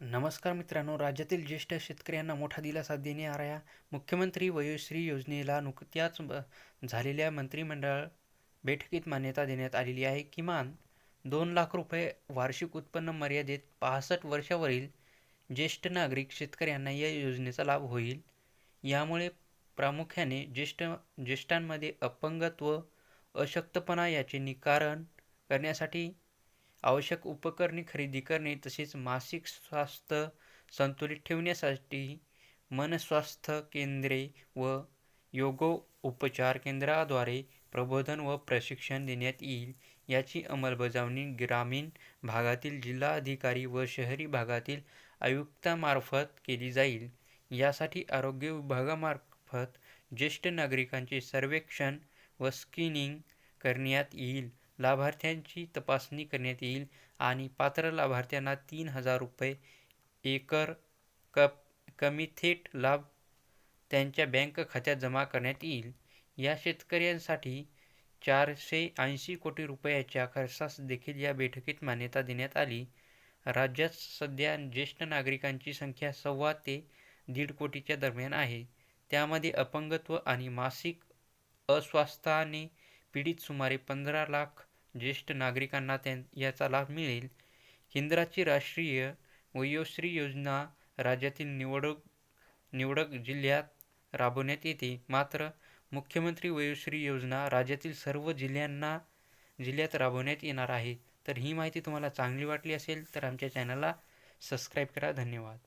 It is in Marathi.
नमस्कार मित्रांनो राज्यातील ज्येष्ठ शेतकऱ्यांना मोठा दिलासा देणाऱ्या मुख्यमंत्री वयोश्री योजनेला नुकत्याच झालेल्या मंत्रिमंडळ बैठकीत मान्यता देण्यात आलेली आहे. किमान दोन लाख रुपये वार्षिक उत्पन्न मर्यादेत पासष्ट वर्षावरील ज्येष्ठ नागरिक शेतकऱ्यांना या योजनेचा लाभ होईल. यामुळे प्रामुख्याने ज्येष्ठ ज्येष्ठांमध्ये अपंगत्व अशक्तपणा याचे निकारण करण्यासाठी आवश्यक उपकरणे खरेदी करणे तसेच मासिक स्वास्थ्य संतुलित ठेवण्यासाठी मनस्वास्थ्य केंद्रे व योगोपचार केंद्राद्वारे प्रबोधन व प्रशिक्षण देण्यात येईल. याची अंमलबजावणी ग्रामीण भागातील जिल्हाधिकारी व शहरी भागातील आयुक्तामार्फत केली जाईल. यासाठी आरोग्य विभागामार्फत ज्येष्ठ नागरिकांचे सर्वेक्षण व स्क्रीनिंग करण्यात येईल. लाभार्थ्यांची तपासणी करण्यात येईल आणि पात्र लाभार्थ्यांना तीन हजार रुपये एकर कप कमी थेट लाभ त्यांच्या बँक खात्यात जमा करण्यात येईल. या शेतकऱ्यांसाठी चारशे ऐंशी कोटी रुपयाच्या खर्चास देखील या बैठकीत मान्यता देण्यात आली. राज्यात सध्या ज्येष्ठ नागरिकांची संख्या सव्वा ते दीड कोटीच्या दरम्यान आहे. त्यामध्ये अपंगत्व आणि मासिक अस्वास्थाने पीडित सुमारे पंधरा लाख ज्येष्ठ नागरिकांना त्यां याचा लाभ मिळेल. केंद्राची राष्ट्रीय वयोश्री योजना राज्यातील निवडक निवडक जिल्ह्यात राबवण्यात येते. मात्र मुख्यमंत्री वयोश्री योजना राज्यातील सर्व जिल्ह्यांना जिल्ह्यात राबवण्यात येणार आहे. तर ही माहिती तुम्हाला चांगली वाटली असेल तर आमच्या चॅनलला सबस्क्राईब करा. धन्यवाद.